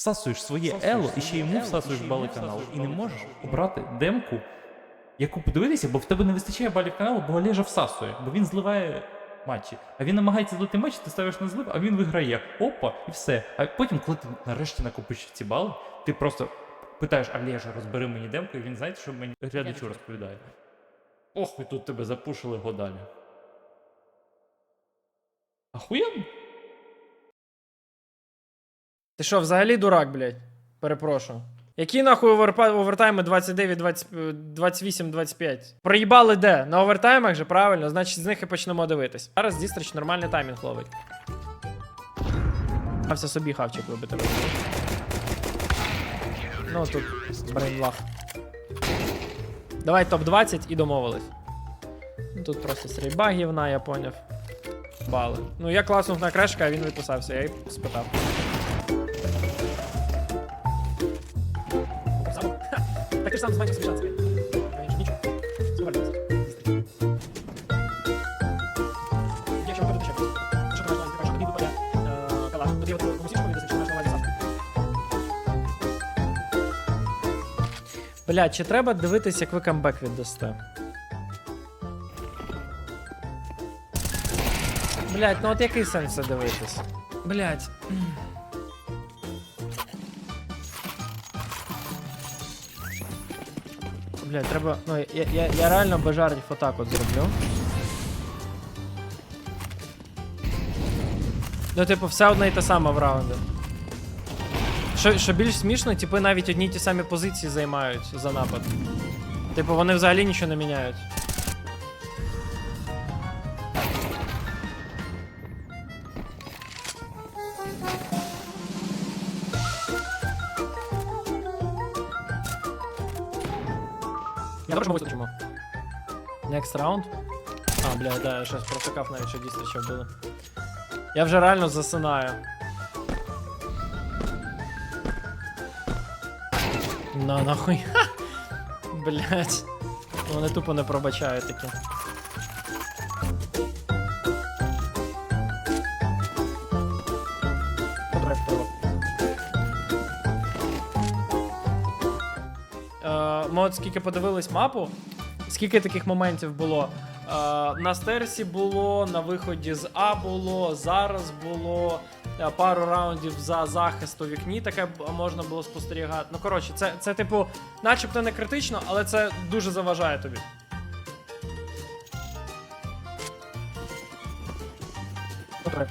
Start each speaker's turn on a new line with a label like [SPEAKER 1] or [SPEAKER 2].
[SPEAKER 1] всасуєш своє ело і ще йому всасуєш бали каналу. І не можеш обрати демку, яку подивитися, бо в тебе не вистачає балів каналу, бо Олежа всасує, бо він зливає матчі. А він намагається злити матч, ти ставиш на злив, а він виграє. Опа, і все. А потім, коли ти нарешті накопичив ці бали, ти просто питаєш Олежа, розбери мені демку, і він знаєте, що мені глядачу розповідає. Ох, і тут тебе запушили годами. Ахуєнно?
[SPEAKER 2] Ти що, взагалі дурак, блядь? Перепрошую. Які нахуй овертайми 29, 20, 28, 25? Проїбали де? На овертаймах же, правильно, значить з них і почнемо дивитись. Зараз Дістрич нормальний таймінг ловить. Мався собі хавчик вибити. Ну тут брейнлах. Давай топ-20 і домовились. Ну, Тут просто стрільба гівна, я поняв. Бали. Ну я класнув на крешка, а він відписався, я й спитав. Так ти ж сам маєш на увазі. Бля, чи треба дивитись, як ви камбек віддасте? Блять, ну от який сенс це дивитись? Блять. Блять, треба. Ну, я, я, я реально бажарів отак от зроблю. Ну, типу, все одне і те саме в раунді. Що, що більш смішно, типи навіть одні й ті самі позиції займають за напад. Типу, вони взагалі нічого не міняють. Я що чому. Next round. А, бля, да, я щось просикав навіть, що дістріча було. Я вже реально засинаю. На нахуй. Блять. Вони тупо не пробачають таке. Ми от скільки подивились мапу, скільки таких моментів було. Е, на стерсі було, на виході з А було, зараз було. е, Пару раундів за захист у вікні таке можна було спостерігати. Ну, коротше, це, це, типу, начебто не критично, але це дуже заважає тобі. Добре.